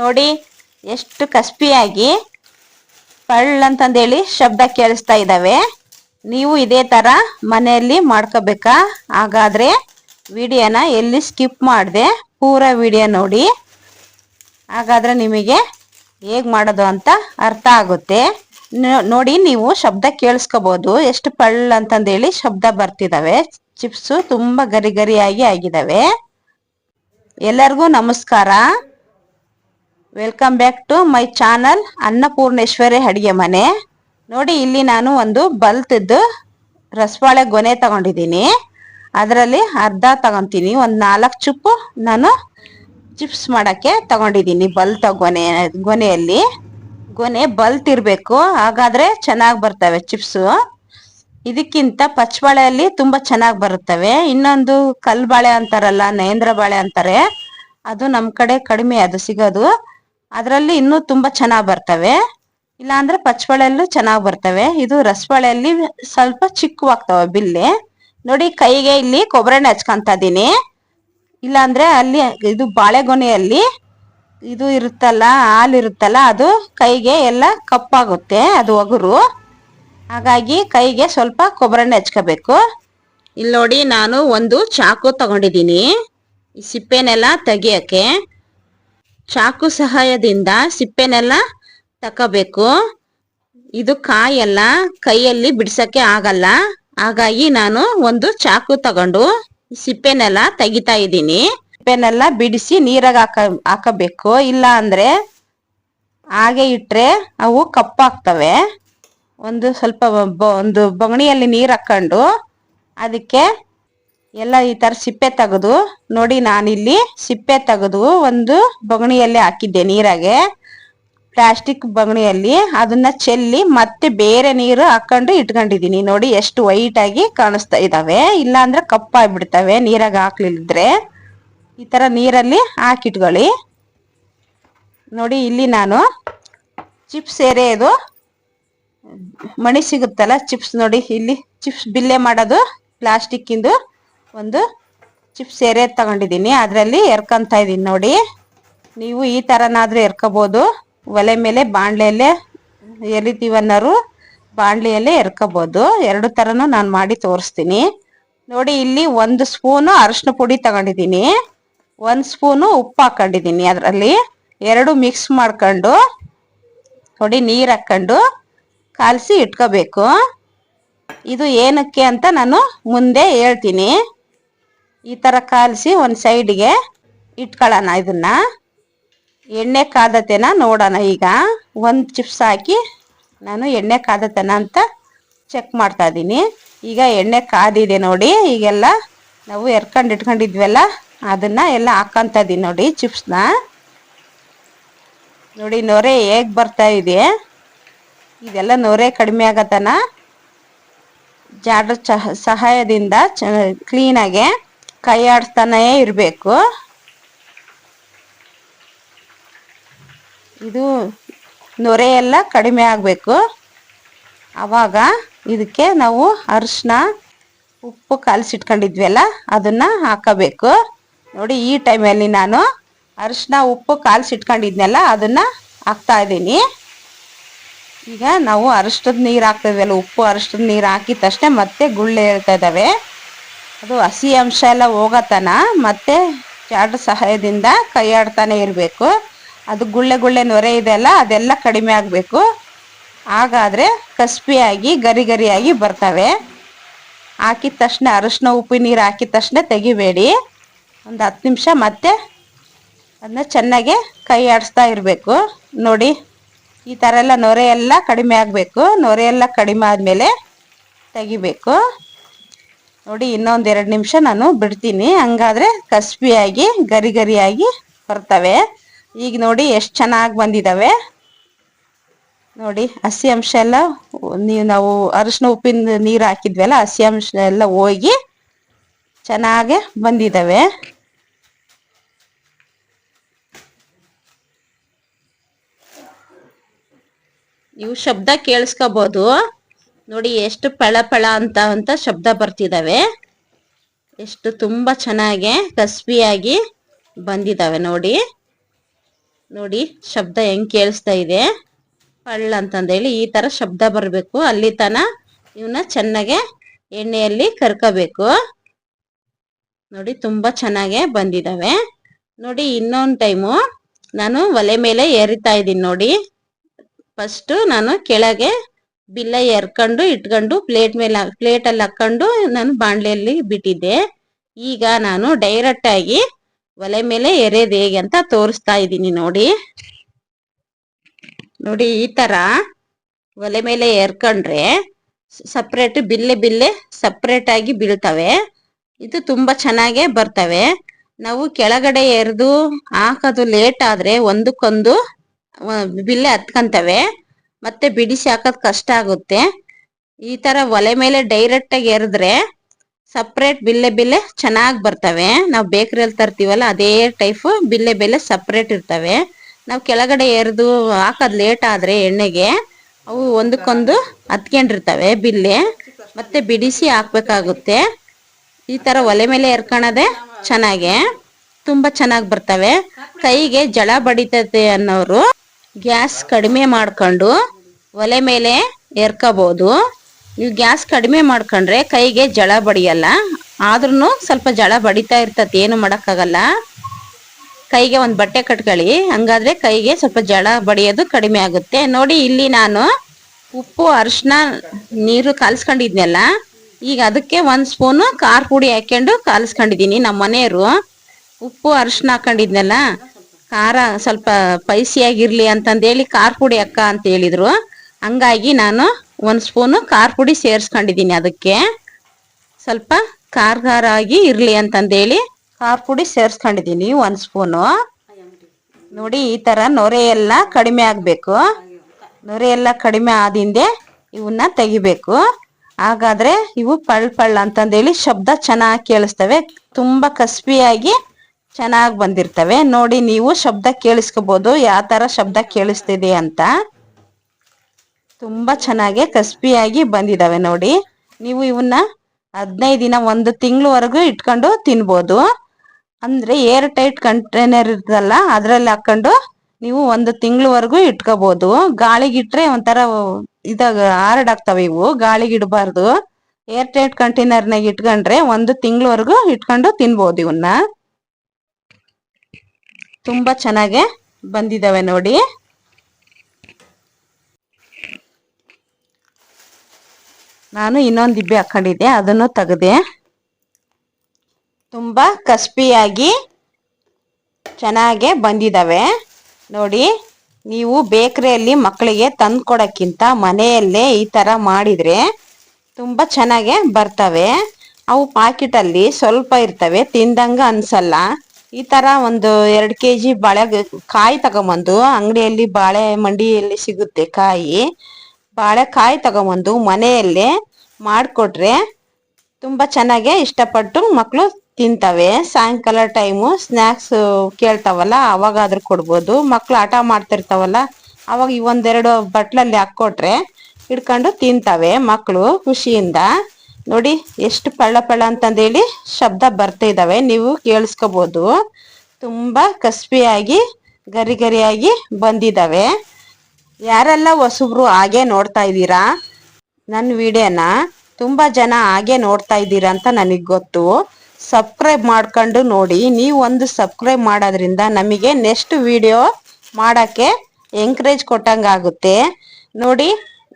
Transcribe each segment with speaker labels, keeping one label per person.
Speaker 1: ನೋಡಿ, ಎಷ್ಟು ಕಸ್ಪಿಯಾಗಿ ಪಳ್ ಅಂತಂದೇಳಿ ಶಬ್ದ ಕೇಳಿಸ್ತಾ ಇದ್ದಾವೆ. ನೀವು ಇದೇ ಥರ ಮನೆಯಲ್ಲಿ ಮಾಡ್ಕೋಬೇಕಾ? ಹಾಗಾದರೆ ವಿಡಿಯೋನ ಎಲ್ಲಿ ಸ್ಕಿಪ್ ಮಾಡಿದೆ, ಪೂರ ವಿಡಿಯೋ ನೋಡಿ. ಹಾಗಾದರೆ ನಿಮಗೆ ಹೇಗೆ ಮಾಡೋದು ಅಂತ ಅರ್ಥ ಆಗುತ್ತೆ. ನೋಡಿ, ನೀವು ಶಬ್ದ ಕೇಳಿಸ್ಕೋಬೋದು. ಎಷ್ಟು ಪಳ್ ಅಂತಂದೇಳಿ ಶಬ್ದ ಬರ್ತಿದ್ದಾವೆ. ಚಿಪ್ಸು ತುಂಬ ಗರಿ ಗರಿಯಾಗಿ ಆಗಿದಾವೆ ಎಲ್ಲರಿಗೂ ನಮಸ್ಕಾರ. Welcome back to my channel Annapoorneshwari ಅಡಿಗೆ ಮನೆ ನೋಡಿ, ಇಲ್ಲಿ ನಾನು ಒಂದು ಬಲ್ತದ್ದು ರಸಬಾಳೆ ಗೊನೆ ತಗೊಂಡಿದ್ದೀನಿ. ಅದರಲ್ಲಿ ಅರ್ಧ ತಗೊಂತೀನಿ, ಒಂದು ನಾಲ್ಕು ಚುಪ್ಪು ನಾನು ಚಿಪ್ಸ್ ಮಾಡೋಕ್ಕೆ ತಗೊಂಡಿದ್ದೀನಿ ಬಲ್ತ ಗೊನೆ, ಗೊನೆಯಲ್ಲಿ. ಗೊನೆ ಬಲ್ತಿರಬೇಕು ಹಾಗಾದರೆ ಚೆನ್ನಾಗಿ ಬರ್ತವೆ ಚಿಪ್ಸು. ಇದಕ್ಕಿಂತ ಪಚ್ಚಬಾಳೆಯಲ್ಲಿ ತುಂಬ ಚೆನ್ನಾಗಿ ಬರುತ್ತವೆ. ಇನ್ನೊಂದು ಕಲ್ಬಾಳೆ ಅಂತಾರಲ್ಲ ನೇಂದ್ರ ಬಾಳೆ ಅಂತಾರೆ, ಅದು ನಮ್ಮ ಕಡೆ ಕಡಿಮೆ, ಅದು ಸಿಗೋದು. ಅದರಲ್ಲಿ ಇನ್ನೂ ತುಂಬಾ ಚೆನ್ನಾಗಿ ಬರ್ತವೆ. ಇಲ್ಲಾಂದ್ರೆ ಪಚ್ಚಬಳೆಲ್ಲೂ ಚೆನ್ನಾಗಿ ಬರ್ತವೆ. ಇದು ರಸಬಳೆಯಲ್ಲಿ ಸ್ವಲ್ಪ ಚಿಕ್ಕವಾಗ್ತವೆ ಬಿಲ್ಲೆ. ನೋಡಿ ಕೈಗೆ ಇಲ್ಲಿ ಕೊಬ್ಬರೆಣ್ಣೆ ಹಚ್ಕೊಂತ ಇದೀನಿ. ಇಲ್ಲಾಂದ್ರೆ ಅಲ್ಲಿ ಇದು ಬಾಳೆಗೊನೆಯಲ್ಲಿ ಇದು ಇರುತ್ತಲ್ಲ, ಹಾಲು ಇರುತ್ತಲ್ಲ, ಅದು ಕೈಗೆ ಎಲ್ಲ ಕಪ್ಪಾಗುತ್ತೆ, ಅದು ಒಗರು. ಹಾಗಾಗಿ ಕೈಗೆ ಸ್ವಲ್ಪ ಕೊಬ್ಬರೆಣ್ಣೆ ಹಚ್ಕೋಬೇಕು. ಇಲ್ಲಿ ನೋಡಿ ನಾನು ಒಂದು ಚಾಕು ತಗೊಂಡಿದ್ದೀನಿ. ಈ ಸಿಪ್ಪೆನೆಲ್ಲ ತೆಗಿಯಕ್ಕೆ. ಚಾಕು ಸಹಾಯದಿಂದ ಸಿಪ್ಪೆನೆಲ್ಲ ತಕೋಬೇಕು. ಇದು ಕಾಯೆಲ್ಲ, ಕೈಯಲ್ಲಿ ಬಿಡ್ಸಕ್ಕೆ ಆಗಲ್ಲ. ಹಾಗಾಗಿ ನಾನು ಒಂದು ಚಾಕು ತಗೊಂಡು ಸಿಪ್ಪೆನೆಲ್ಲ ತೆಗಿತಾ ಇದ್ದೀನಿ. ಸಿಪ್ಪೆನೆಲ್ಲ ಬಿಡಿಸಿ ನೀರಾಗ ಹಾಕ, ಹಾಕಬೇಕು. ಇಲ್ಲ ಅಂದ್ರೆ ಹಾಗೆ ಇಟ್ರೆ ಅವು ಕಪ್ಪಾಗ್ತವೆ. ಒಂದು ಸ್ವಲ್ಪ ಒಂದು ಬೊಗಣಿಯಲ್ಲಿ ನೀರು ಹಾಕೊಂಡು ಅದಕ್ಕೆ ಎಲ್ಲ ಈ ತರ ಸಿಪ್ಪೆ ತೆಗೆದು, ನೋಡಿ ನಾನಿಲ್ಲಿ ಸಿಪ್ಪೆ ತೆಗೆದು ಒಂದು ಬೊಗಣಿಯಲ್ಲಿ ಹಾಕಿದ್ದೆ ನೀರಾಗೆ. ಪ್ಲಾಸ್ಟಿಕ್ ಬೊಗಣಿಯಲ್ಲಿ ಅದನ್ನ ಚೆಲ್ಲಿ ಮತ್ತೆ ಬೇರೆ ನೀರು ಹಾಕೊಂಡು ಇಟ್ಕೊಂಡಿದೀನಿ ನೋಡಿ ಎಷ್ಟು ವೈಟ್ ಆಗಿ ಕಾಣಿಸ್ತಾ ಇದಾವೆ. ಇಲ್ಲಾಂದ್ರೆ ಕಪ್ಪಾಗ್ಬಿಡ್ತವೆ ನೀರಾಗ ಹಾಕ್ಲಿಲ್ಲದ್ರೆ ಈ ತರ ನೀರಲ್ಲಿ ಹಾಕಿಟ್ಕೊಳ್ಳಿ. ನೋಡಿ ಇಲ್ಲಿ ನಾನು ಚಿಪ್ಸ್ ಎರೆಯೋದು ಮಣಿ ಸಿಗುತ್ತಲ್ಲ ಚಿಪ್ಸ್ ನೋಡಿ ಇಲ್ಲಿ ಚಿಪ್ಸ್ ಬಿಲ್ಲೆ ಮಾಡೋದು ಪ್ಲಾಸ್ಟಿಕ್ ಇಂದು ಒಂದು ಚಿಪ್ಸ್ ಎರೆ ತಗೊಂಡಿದ್ದೀನಿ. ಅದರಲ್ಲಿ ಎರ್ಕೊಂತ ಇದ್ದೀನಿ ನೋಡಿ. ನೀವು ಈ ಥರನಾದರೂ ಎರ್ಕೋಬೋದು. ಒಲೆ ಮೇಲೆ ಬಾಣಲೆಯಲ್ಲೇ ಎರಿತೀವನ್ನೋರು ಬಾಣಲೆಯಲ್ಲೇ ಎರ್ಕೋಬೋದು. ಎರಡು ಥರನೂ ನಾನು ಮಾಡಿ ತೋರಿಸ್ತೀನಿ. ನೋಡಿ, ಇಲ್ಲಿ ಒಂದು ಸ್ಪೂನು ಅರಶಿನ ಪುಡಿ ತಗೊಂಡಿದ್ದೀನಿ. ಒಂದು ಸ್ಪೂನು ಉಪ್ಪು ಹಾಕೊಂಡಿದ್ದೀನಿ ಅದರಲ್ಲಿ. ಎರಡು ಮಿಕ್ಸ್ ಮಾಡ್ಕೊಂಡು, ನೋಡಿ, ನೀರು ಹಾಕ್ಕೊಂಡು ಕಾಲಿಸಿ ಇಟ್ಕೋಬೇಕು. ಇದು ಏನಕ್ಕೆ ಅಂತ ನಾನು ಮುಂದೆ ಹೇಳ್ತೀನಿ. ಈ ಥರ ಕಾಲಿಸಿ ಒಂದು ಸೈಡ್ಗೆ ಇಟ್ಕೊಳ್ಳೋಣ ಇದನ್ನ. ಎಣ್ಣೆ ಕಾದತೆನ ನೋಡೋಣ ಈಗ. ಒಂದು ಚಿಪ್ಸ್ ಹಾಕಿ ನಾನು ಎಣ್ಣೆ ಕಾದತೆನ ಅಂತ ಚೆಕ್ ಮಾಡ್ತಾ ಇದ್ದೀನಿ. ಈಗ ಎಣ್ಣೆ ಕಾದಿದೆ ನೋಡಿ, ಈಗೆಲ್ಲ ನಾವು ಎರ್ಕೊಂಡು ಇಟ್ಕೊಂಡಿದ್ವಲ್ಲ, ಅದನ್ನ ಎಲ್ಲ ಹಾಕ್ಕಂತ ಇದೀನಿ ನೋಡಿ ಚಿಪ್ಸ್ನ ನೋಡಿ ನೊರೆ ಹೇಗೆ ಬರ್ತಾ ಇದೆ. ಇದೆಲ್ಲ ನೊರೆ ಕಡಿಮೆ ಆಗತನ. ಜಾಡ್ರ ಸಹಾಯದಿಂದ ಚ ಕ್ಲೀನಾಗೆ ಕೈ ಇರಬೇಕು. ಇದು ನೊರೆ ಎಲ್ಲ ಕಡಿಮೆ ಆಗಬೇಕು. ಆವಾಗ ಇದಕ್ಕೆ ನಾವು ಅರಿಶಿನ ಉಪ್ಪು ಕಾಲಿಸಿಟ್ಕೊಂಡಿದ್ವಲ್ಲ, ಅದನ್ನು ಹಾಕಬೇಕು. ನೋಡಿ, ಈ ಟೈಮಲ್ಲಿ ನಾನು ಅರಿಶಿನ ಉಪ್ಪು ಕಾಲಿಸಿಟ್ಕೊಂಡಿದ್ನಲ್ಲ, ಅದನ್ನ ಹಾಕ್ತಾ ಇದ್ದೀನಿ. ಈಗ ನಾವು ಅರಿಶಿನದ ನೀರು ಹಾಕ್ತಿದ್ವಲ್ಲ ಉಪ್ಪು ಅರಿಶಿನದ ನೀರು ಹಾಕಿದ ತಕ್ಷಣ ಮತ್ತೆ ಗುಳ್ಳೆ ಹೇಳ್ತಾ ಇದ್ದಾವೆ. ಅದು ಹಸಿ ಅಂಶ ಎಲ್ಲ ಹೋಗತನ ಮತ್ತೆ ಜಾಡ್ರ ಸಹಾಯದಿಂದ ಕೈ ಆಡ್ತಾನೆ ಇರಬೇಕು. ಅದು ಗುಳ್ಳೆ ಗುಳ್ಳೆ ನೊರೆ ಇದೆಲ್ಲ ಅದೆಲ್ಲ ಕಡಿಮೆ ಆಗಬೇಕು. ಹಾಗಾದರೆ ಕಸ್ಪಿಯಾಗಿ ಗರಿ ಗರಿಯಾಗಿ ಬರ್ತವೆ. ಹಾಕಿದ ತಕ್ಷಣ ಅರಶಿನ, ಉಪ್ಪು ನೀರು ಹಾಕಿದ ತಕ್ಷಣ ತೆಗಿಬೇಡಿ. ಒಂದು ಹತ್ತು ನಿಮಿಷ ಮತ್ತೆ ಅದನ್ನ ಚೆನ್ನಾಗೆ ಕೈ ಆಡಿಸ್ತಾ ಇರಬೇಕು. ನೋಡಿ, ಈ ಥರ ಎಲ್ಲ ನೊರೆ ಎಲ್ಲ ಕಡಿಮೆ ಆಗಬೇಕು. ನೊರೆ ಎಲ್ಲ ಕಡಿಮೆ ಆದಮೇಲೆ ತೆಗಿಬೇಕು. ನೋಡಿ, ಇನ್ನೊಂದು ಎರಡು ನಿಮಿಷ ನಾನು ಬಿಡ್ತೀನಿ. ಹಂಗಾದ್ರೆ ಕಸ್ಬಿಯಾಗಿ ಗರಿ ಗರಿಯಾಗಿ ಬರ್ತವೆ. ಈಗ ನೋಡಿ, ಎಷ್ಟು ಚೆನ್ನಾಗಿ ಬಂದಿದ್ದಾವೆ ನೋಡಿ, ಹಸಿ ಅಂಶ ಎಲ್ಲ, ನೀವು ನಾವು ಅರಿಶಿನ ಉಪ್ಪಿನ ನೀರು ಹಾಕಿದ್ವಲ್ಲ, ಹಸಿ ಅಂಶ ಎಲ್ಲ ಹೋಗಿ ಚೆನ್ನಾಗೆ ಬಂದಿದ್ದಾವೆ ನೀವು ಶಬ್ದ ಕೇಳಿಸ್ಕೋಬಹುದು ನೋಡಿ ಎಷ್ಟು ಪಳ ಪಳ ಅಂತ ಅಂತ ಶಬ್ದ ಬರ್ತಿದಾವೆ. ಎಷ್ಟು ತುಂಬಾ ಚೆನ್ನಾಗಿ ಕಸ್ಬಿಯಾಗಿ ಬಂದಿದಾವೆ ನೋಡಿ. ನೋಡಿ ಶಬ್ದ ಹೆಂಗ್ ಕೇಳಿಸ್ತಾ ಇದೆ. ಪಳ್ಳ ಅಂತಂದೇಳಿ ಈ ತರ ಶಬ್ದ ಬರಬೇಕು. ಅಲ್ಲಿ ತನ ಇವನ್ನ ಚೆನ್ನಾಗೆ ಎಣ್ಣೆಯಲ್ಲಿ ಕರ್ಕೋಬೇಕು. ನೋಡಿ ತುಂಬಾ ಚೆನ್ನಾಗೆ ಬಂದಿದಾವೆ. ನೋಡಿ ಇನ್ನೊಂದು ಟೈಮು ನಾನು ಒಲೆ ಮೇಲೆ ಏರಿತಾ ಇದ್ದೀನಿ ನೋಡಿ. ಫಸ್ಟ್ ನಾನು ಕೆಳಗೆ ಬಿಲ್ಲ ಎರ್ಕೊಂಡು ಇಟ್ಕೊಂಡು ಪ್ಲೇಟ್ ಮೇಲೆ ಪ್ಲೇಟ್ ಅಲ್ಲಿ ಹಾಕೊಂಡು ನಾನು ಬಾಣಲೆಯಲ್ಲಿ ಬಿಟ್ಟಿದ್ದೆ. ಈಗ ನಾನು ಡೈರೆಕ್ಟ್ ಆಗಿ ಒಲೆ ಮೇಲೆ ಎರೆದು ಹೇಗೆ ಅಂತ ತೋರಿಸ್ತಾ ಇದ್ದೀನಿ ನೋಡಿ. ನೋಡಿ ಈ ತರ ಒಲೆ ಮೇಲೆ ಎರ್ಕೊಂಡ್ರೆ ಸಪ್ರೇಟ್ ಬಿಲ್ಲೆ ಬಿಲ್ಲೆ ಸಪ್ರೇಟ್ ಆಗಿ ಬೀಳ್ತವೆ. ಇದು ತುಂಬಾ ಚೆನ್ನಾಗೆ ಬರ್ತವೆ. ನಾವು ಕೆಳಗಡೆ ಎರೆದು ಹಾಕೋದು ಲೇಟ್ ಆದ್ರೆ ಒಂದಕ್ಕೊಂದು ಬಿಲ್ಲೆ ಹತ್ಕಂತವೆ. ಮತ್ತೆ ಬಿಡಿಸಿ ಹಾಕೋದ್ ಕಷ್ಟ ಆಗುತ್ತೆ. ಈ ತರ ಒಲೆ ಮೇಲೆ ಡೈರೆಕ್ಟ್ ಆಗಿ ಎರೆದ್ರೆ ಸಪ್ರೇಟ್ ಬಿಲ್ಲೆ ಬಿಲ್ಲೆ ಚೆನ್ನಾಗಿ ಬರ್ತವೆ. ನಾವು ಬೇಕರಿಯಲ್ಲಿ ತರ್ತೀವಲ್ಲ ಅದೇ ಟೈಪ್ ಬಿಲ್ಲೆ ಬಿಲ್ಲೆ ಸಪ್ರೇಟ್ ಇರ್ತವೆ. ನಾವು ಕೆಳಗಡೆ ಎರೆದು ಹಾಕೋದ್ ಲೇಟ್ ಆದ್ರೆ ಎಣ್ಣೆಗೆ ಅವು ಒಂದಕ್ಕೊಂದು ಹತ್ಕೊಂಡಿರ್ತವೆ ಬಿಲ್ಲೆ. ಮತ್ತೆ ಬಿಡಿಸಿ ಹಾಕ್ಬೇಕಾಗುತ್ತೆ. ಈ ತರ ಒಲೆ ಮೇಲೆ ಎರ್ಕೊಳದೆ ಚೆನ್ನಾಗೆ. ತುಂಬಾ ಚೆನ್ನಾಗಿ ಬರ್ತವೆ. ಕೈಗೆ ಜಳ ಬಡಿತತೆ ಅನ್ನೋರು ಗ್ಯಾಸ್ ಕಡಿಮೆ ಮಾಡ್ಕೊಂಡು ಒಲೆ ಮೇಲೆ ಎರ್ಕೋಬೋದು ನೀವು ಗ್ಯಾಸ್ ಕಡಿಮೆ ಮಾಡ್ಕೊಂಡ್ರೆ ಕೈಗೆ ಜಳ ಬಡಿಯಲ್ಲ. ಆದ್ರೂ ಸ್ವಲ್ಪ ಜಳ ಬಡಿತಾ ಇರ್ತತಿ ಏನು ಮಾಡೋಕ್ಕಾಗಲ್ಲ. ಕೈಗೆ ಒಂದು ಬಟ್ಟೆ ಕಟ್ಕೊಳ್ಳಿ, ಹಂಗಾದ್ರೆ ಕೈಗೆ ಸ್ವಲ್ಪ ಜಳ ಬಡಿಯೋದು ಕಡಿಮೆ ಆಗುತ್ತೆ. ನೋಡಿ, ಇಲ್ಲಿ ನಾನು ಉಪ್ಪು ಅರಿಶಿನ ನೀರು ಕಾಲ್ಸ್ಕೊಂಡಿದ್ನಲ್ಲ, ಈಗ ಅದಕ್ಕೆ ಒಂದು ಸ್ಪೂನು ಖಾರ ಪುಡಿ ಹಾಕ್ಕೊಂಡು ಕಾಲಿಸ್ಕೊಂಡಿದ್ದೀನಿ ನಮ್ಮ ಮನೆಯವರು. ಉಪ್ಪು ಅರಿಶಿನ ಹಾಕೊಂಡಿದ್ನಲ್ಲ ಖಾರ ಸ್ವಲ್ಪ ಸ್ಪೈಸಿಯಾಗಿರ್ಲಿ ಅಂತಂದೇಳಿ ಖಾರ ಪುಡಿ ಅಕ್ಕ ಅಂತ ಹೇಳಿದ್ರು. ಹಂಗಾಗಿ ನಾನು ಒಂದು ಸ್ಪೂನು ಖಾರ ಪುಡಿ ಸೇರಿಸ್ಕೊಂಡಿದ್ದೀನಿ ಅದಕ್ಕೆ. ಸ್ವಲ್ಪ ಖಾರ ಖಾರ ಆಗಿ ಇರ್ಲಿ ಅಂತಂದೇಳಿ ಖಾರ ಪುಡಿ ಸೇರಿಸ್ಕೊಂಡಿದ್ದೀನಿ ಒಂದು ಸ್ಪೂನು ನೋಡಿ ಈ ತರ ನೊರೆ ಎಲ್ಲ ಕಡಿಮೆ ಆಗಬೇಕು. ನೊರೆ ಎಲ್ಲ ಕಡಿಮೆ ಆದಿಂದೆ ಇವನ್ನ ತೆಗಿಬೇಕು. ಹಾಗಾದ್ರೆ ಇವು ಪಳ್ ಪಳ್ ಅಂತಂದೇಳಿ ಶಬ್ದ ಚೆನ್ನಾಗಿ ಕೇಳಿಸ್ತವೆ. ತುಂಬಾ ಕಸ್ಬಿಯಾಗಿ ಚೆನ್ನಾಗಿ ಬಂದಿರ್ತವೆ. ನೋಡಿ, ನೀವು ಶಬ್ದ ಕೇಳಿಸ್ಕೋಬೋದು. ಯಾವ ತರ ಶಬ್ದ ಕೇಳಿಸ್ತಿದೆ ಅಂತ. ತುಂಬಾ ಚೆನ್ನಾಗಿ ಕಸ್ಬಿಯಾಗಿ ಬಂದಿದಾವೆ ನೋಡಿ. ನೀವು ಇವನ್ನ ಹದಿನೈದು ದಿನ ಒಂದು ತಿಂಗಳವರೆಗೂ ಇಟ್ಕೊಂಡು ತಿನ್ಬೋದು. ಅಂದ್ರೆ ಏರ್ ಟೈಟ್ ಕಂಟೈನರ್ ಇರ್ತದಲ್ಲ ಅದರಲ್ಲಿ ಹಾಕೊಂಡು ನೀವು ಒಂದು ತಿಂಗಳವರೆಗೂ ಇಟ್ಕೋಬಹುದು ಗಾಳಿಗಿಟ್ರೆ ಒಂಥರ ಇದಾಗ ಹಾರಡಾಗ್ತವೆ ಇವು. ಗಾಳಿಗಿಡಬಾರ್ದು. ಏರ್ ಟೈಟ್ ಕಂಟೈನರ್ನಾಗ ಇಟ್ಕೊಂಡ್ರೆ ಒಂದು ತಿಂಗಳವರೆಗೂ ಇಟ್ಕೊಂಡು ತಿನ್ಬೋದು ಇವನ್ನ. ತುಂಬಾ ಚೆನ್ನಾಗೆ ಬಂದಿದಾವೆ ನೋಡಿ. ನಾನು ಇನ್ನೊಂದು ದಿಬ್ಬೆ ಹಾಕೊಂಡಿದ್ದೆ, ಅದನ್ನು ತೆಗೆದೆ. ತುಂಬಾ ಕಸ್ಪಿಯಾಗಿ ಚೆನ್ನಾಗೆ ಬಂದಿದಾವೆ. ನೋಡಿ, ನೀವು ಬೇಕರಿಯಲ್ಲಿ ಮಕ್ಕಳಿಗೆ ತಂದು ಕೊಡೋಕ್ಕಿಂತ ಮನೆಯಲ್ಲೇ ಈ ಥರ ಮಾಡಿದರೆ ತುಂಬ ಚೆನ್ನಾಗೆ ಬರ್ತವೆ. ಅವು ಪಾಕಿಟಲ್ಲಿ ಸ್ವಲ್ಪ ಇರ್ತವೆ, ತಿಂದಂಗೆ ಅನ್ಸಲ್ಲ. ಈ ತರ ಒಂದು ಎರಡ್ ಕೆ ಜಿ ಬಾಳೆ ಕಾಯಿ ತಗೊಂಬಂದು ಅಂಗಡಿಯಲ್ಲಿ ಬಾಳೆ ಮಂಡಿಯಲ್ಲಿ ಸಿಗುತ್ತೆ ಕಾಯಿ. ಬಾಳೆಕಾಯಿ ತಗೊಂಬಂದು ಮನೆಯಲ್ಲೇ ಮಾಡಿಕೊಟ್ರೆ ತುಂಬಾ ಚೆನ್ನಾಗೆ ಇಷ್ಟಪಟ್ಟು ಮಕ್ಕಳು ತಿಂತವೆ. ಸಾಯಂಕಾಲ ಟೈಮು ಸ್ನ್ಯಾಕ್ಸ್ ಕೇಳ್ತಾವಲ್ಲ, ಅವಾಗಾದ್ರೂ ಕೊಡ್ಬೋದು. ಮಕ್ಕಳು ಆಟ ಮಾಡ್ತಿರ್ತಾವಲ್ಲ, ಅವಾಗ ಈ ಒಂದೆರಡು ಬಟ್ಲಲ್ಲಿ ಹಾಕ್ಕೊಟ್ರೆ ಹಿಡ್ಕೊಂಡು ತಿಂತವೆ ಮಕ್ಕಳು ಖುಷಿಯಿಂದ. ನೋಡಿ ಎಷ್ಟು ಪಳ್ಳ ಪಳ್ಳ ಅಂತಂದೇಳಿ ಶಬ್ದ ಬರ್ತಾ ಇದ್ದಾವೆ ನೀವು ಕೇಳಿಸ್ಕೋಬಹುದು ತುಂಬಾ ಕಸ್ಬಿಯಾಗಿ ಗರಿ ಗರಿಯಾಗಿ ಬಂದಿದಾವೆ. ಯಾರೆಲ್ಲ ಹೊಸಬ್ರು ಹಾಗೆ ನೋಡ್ತಾ ಇದ್ದೀರಾ? ನನ್ನ ವಿಡಿಯೋನ ತುಂಬಾ ಜನ ಹಾಗೆ ನೋಡ್ತಾ ಇದ್ದೀರಾ ಅಂತ ನನಗೆ ಗೊತ್ತು. ಸಬ್ಸ್ಕ್ರೈಬ್ ಮಾಡ್ಕೊಂಡು ನೋಡಿ. ನೀವು ಒಂದು ಸಬ್ಸ್ಕ್ರೈಬ್ ಮಾಡೋದ್ರಿಂದ ನಮಗೆ ನೆಕ್ಸ್ಟ್ ವಿಡಿಯೋ ಮಾಡೋಕ್ಕೆ ಎಂಕರೇಜ್ ಕೊಟ್ಟಂಗಾಗುತ್ತೆ. ನೋಡಿ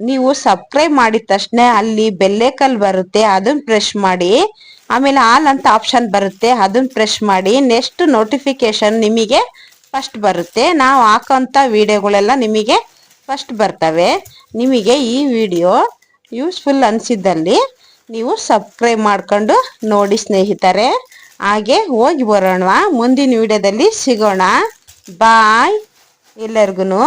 Speaker 1: ನೀವು ಸಬ್ಸ್ಕ್ರೈಬ್ ಮಾಡಿದ ತಕ್ಷಣ ಅಲ್ಲಿ ಬೆಲ್ಲೇಕಲ್ ಬರುತ್ತೆ ಅದನ್ನ ಪ್ರೆಸ್ ಮಾಡಿ, ಆಮೇಲೆ ಆಲ್ ಅಂತ ಆಪ್ಷನ್ ಬರುತ್ತೆ ಅದನ್ನ ಪ್ರೆಸ್ ಮಾಡಿ ನೆಕ್ಸ್ಟ್ ನೋಟಿಫಿಕೇಶನ್ ನಿಮಗೆ ಫಸ್ಟ್ ಬರುತ್ತೆ. ನಾವು ಹಾಕೋಂಥ ವಿಡಿಯೋಗಳೆಲ್ಲ ನಿಮಗೆ ಫಸ್ಟ್ ಬರ್ತವೆ. ನಿಮಗೆ ಈ ವಿಡಿಯೋ ಯೂಸ್ಫುಲ್ ಅನಿಸಿದ್ದಲ್ಲಿ ನೀವು ಸಬ್ಸ್ಕ್ರೈಬ್ ಮಾಡ್ಕೊಂಡು ನೋಡಿ ಸ್ನೇಹಿತರೆ. ಹಾಗೆ ಹೋಗಿ ಬರೋಣ ಮುಂದಿನ ವಿಡಿಯೋದಲ್ಲಿ ಸಿಗೋಣ. ಬಾಯ್ ಎಲ್ಲರಿಗೂ